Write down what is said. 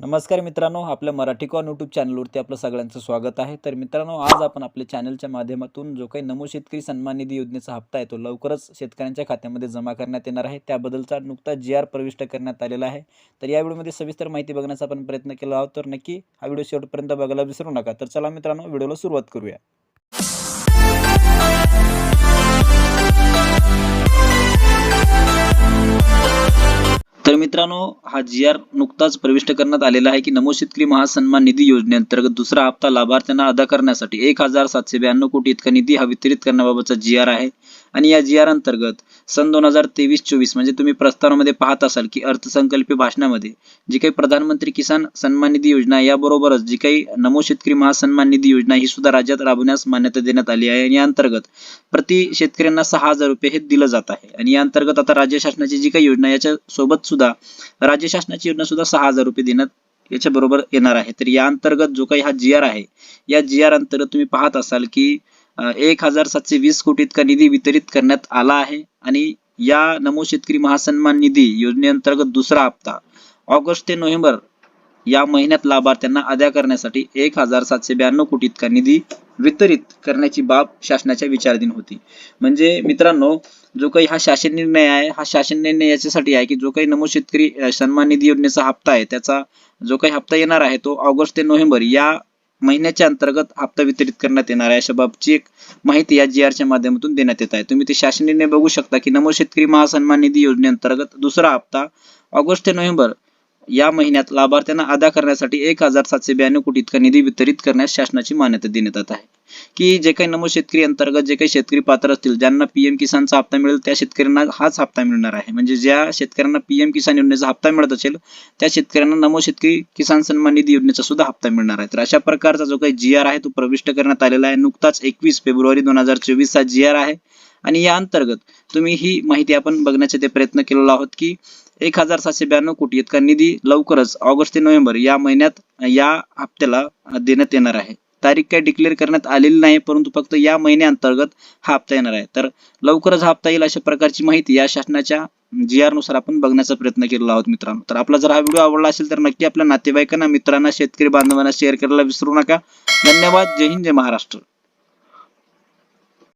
नमस्कार मित्रांनो आपल्या मराठी कॉन यूट्यूब चॅनलवरती आपलं सगळ्यांचं स्वागत आहे. तर मित्रांनो आज आपण आपल्या चॅनलच्या माध्यमातून जो काही नमो शेतकरी सन्मान निधी योजनेचा हप्ता आहे तो लवकरच शेतकऱ्यांच्या खात्यामध्ये जमा करण्यात येणार आहे. त्याबद्दलचा नुकता जी आर प्रविष्ट करण्यात आलेला आहे. तर या व्हिडिओमध्ये सविस्तर माहिती बघण्याचा आपण प्रयत्न केला आहोत. तर नक्की हा व्हिडिओ शेवटपर्यंत बघायला विसरू नका. तर चला मित्रांनो व्हिडिओला सुरुवात करूया. तर मित्रांनो हा जी आर नुकताच प्रविष्ट करण्यात आलेला आहे की नमो शेतकरी महासन्मान निधी योजनेअंतर्गत दुसरा हप्ता लाभार्थ्यांना अदा करण्यासाठी एक हजार सातशे ब्याण्णव कोटी इतका निधी हा वितरित करण्याबाबतचा जी आर आहे. आणि या जी आर अंतर्गत सन दोन हजार तेवीस चोवीस म्हणजे तुम्ही प्रस्तावामध्ये पाहत असाल की अर्थसंकल्पीय भाषणामध्ये जी काही प्रधानमंत्री किसान सन्मान निधी योजना याबरोबरच जी काही नमो शेतकरी महासन्मान निधी योजना ही सुद्धा राज्यात राबवण्यास मान्यता देण्यात आली आहे. आणि या अंतर्गत प्रति शेतकऱ्यांना सहा हजार रुपये हे दिलं जात आहे. आणि या अंतर्गत आता राज्य शासनाची जी काही योजना याच्या सोबत सुद्धा राज्य शासनाची योजना सुद्धा सहा हजार रुपये देण्यात याच्या बरोबर येणार आहे. तर या अंतर्गत जो काही हा जी आर आहे या जी आर अंतर्गत तुम्ही पाहत असाल की एक हजार सातशे वीस कोटी इतका निधी वितरित करण्यात आला आहे आणि या नमो शेतकरी महासन्मान निधी योजनेअंतर्गत दुसरा हप्ता ऑगस्ट ते नोव्हेंबर या महिन्यात लाभार्थ्यांना अदा करण्यासाठी एक हजार सातशे ब्याण्णव कोटी इतका निधी वितरित करण्याची बाब शासनाच्या विचाराधीन होती. म्हणजे मित्रांनो जो काही हा शासन निर्णय आहे हा शासन निर्णय याच्यासाठी आहे की जो काही नमो शेतकरी सन्मान निधी योजनेचा हप्ता आहे त्याचा जो काही हप्ता येणार आहे तो ऑगस्ट ते नोव्हेंबर या महिन्याच्या अंतर्गत हप्ता वितरित करण्यात येणार आहे. अशा बाबतची एक माहिती या जी आरच्या माध्यमातून देण्यात येत आहे. तुम्ही ते शासन निर्णय बघू शकता की नमो शेतकरी महासन्मान निधी योजनेअंतर्गत दुसरा हप्ता ऑगस्ट ते नोव्हेंबर या महिन्यात लाभार्थ्यांना अदा करण्यासाठी एक हजार सातशे ब्याण्णव कोटी इतका निधी वितरित करण्यास शासनाची मान्यता देण्यात येत आहे. की जे काही नमो शेतकरी अंतर्गत जे काही शेतकरी पात्र असतील ज्यांना पीएम किसानचा हप्ता मिळेल त्या शेतकऱ्यांना हाच हप्ता मिळणार आहे. म्हणजे ज्या शेतकऱ्यांना पीएम किसान योजनेचा हप्ता मिळत असेल त्या शेतकऱ्यांना नमो शेतकरी किसान सन्मान निधी योजनेचा सुद्धा हप्ता मिळणार आहे. तर अशा प्रकारचा जो काही जी आर आहे तो प्रविष्ट करण्यात आलेला आहे. नुकताच एकवीस फेब्रुवारी दोन हजार चोवीसचा जी आर आहे. आणि या अंतर्गत तुम्ही ही माहिती आपण बघण्याचा ते प्रयत्न केलेला आहोत की एक हजार सातशे ब्याण्णव कोटी इतका निधी लवकरच ऑगस्ट ते नोव्हेंबर या महिन्यात या हप्त्याला देण्यात येणार आहे. तारीख काय डिक्लेअर करण्यात आलेली नाही परंतु फक्त या महिन्याअंतर्गत हा हप्ता येणार आहे. तर लवकरच हा हप्ता येईल अशा प्रकारची माहिती या शासनाच्या जी आरनुसार आपण बघण्याचा प्रयत्न केलेला आहोत मित्रांनो. तर आपला जर हा व्हिडिओ आवडला असेल तर नक्की आपल्या नातेवाईकांना मित्रांना शेतकरी बांधवांना शेअर करायला विसरू नका. धन्यवाद. जय हिंद जय महाराष्ट्र.